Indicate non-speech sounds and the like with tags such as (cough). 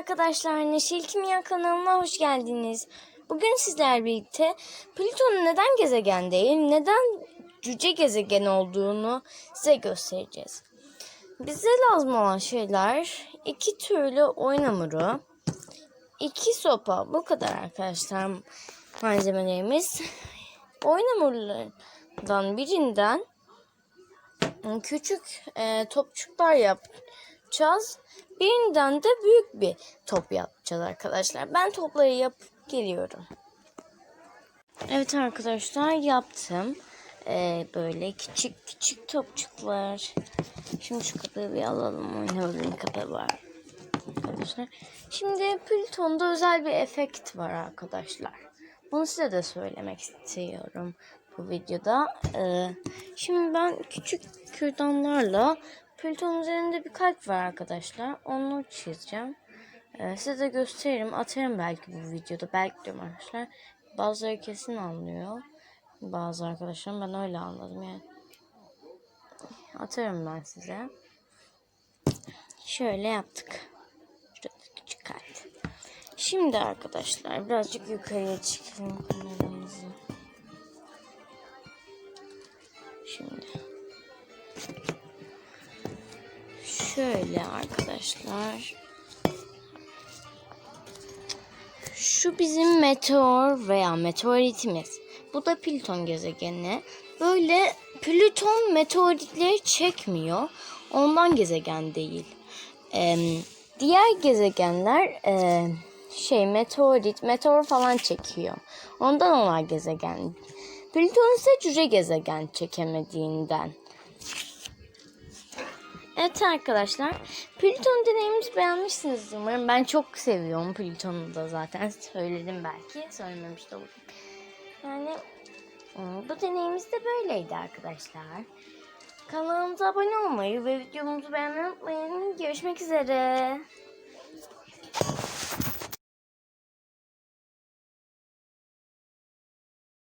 arkadaşlar, Neşil Kimya kanalına hoş geldiniz. Bugün sizlerle birlikte Plüton'un neden gezegen değil, neden cüce gezegen olduğunu size göstereceğiz. Bize lazım olan şeyler iki türlü oyun hamuru, iki sopa, bu kadar arkadaşlar malzemelerimiz. Oyun hamurlarından birinden küçük e, topçuklar yapacağız. Birinden de büyük bir top yapacağız arkadaşlar. Ben topları yapıp geliyorum. Evet arkadaşlar yaptım. E, böyle küçük küçük topçuklar. Şimdi şu kapağı bir alalım. Oynamadım kapağı var. Arkadaşlar. Şimdi Plüton'da özel bir efekt var arkadaşlar. Bunu size de söylemek istiyorum bu videoda. Ee, şimdi ben küçük kürdanlarla Plüton üzerinde bir kalp var arkadaşlar. Onu çizeceğim. Ee, size de gösteririm. Atarım belki bu videoda. Belki diyorum arkadaşlar. Bazıları kesin anlıyor. Bazı arkadaşlarım ben öyle anladım yani. Atarım ben size. Şöyle yaptık. Şurada küçük kalp. Şimdi arkadaşlar birazcık yukarıya çıkalım kameramızı. Şimdi. Şöyle arkadaşlar. Şu bizim meteor veya meteoritimiz. Bu da Plüton gezegeni. Böyle Plüton meteoritleri çekmiyor. Ondan gezegen değil. Ee, diğer gezegenler e, şey meteorit, meteor falan çekiyor. Ondan onlar gezegen. Plüton ise cüce gezegen çekemediğinden. Evet arkadaşlar. Plüton deneyimimizi beğenmişsiniz umarım. Ben çok seviyorum Plüton'u da zaten (laughs) söyledim belki. Söylememiş de olurum. Yani ıı, bu deneyimimiz de böyleydi arkadaşlar. Kanalımıza abone olmayı ve videomuzu beğenmeyi unutmayın. Görüşmek üzere.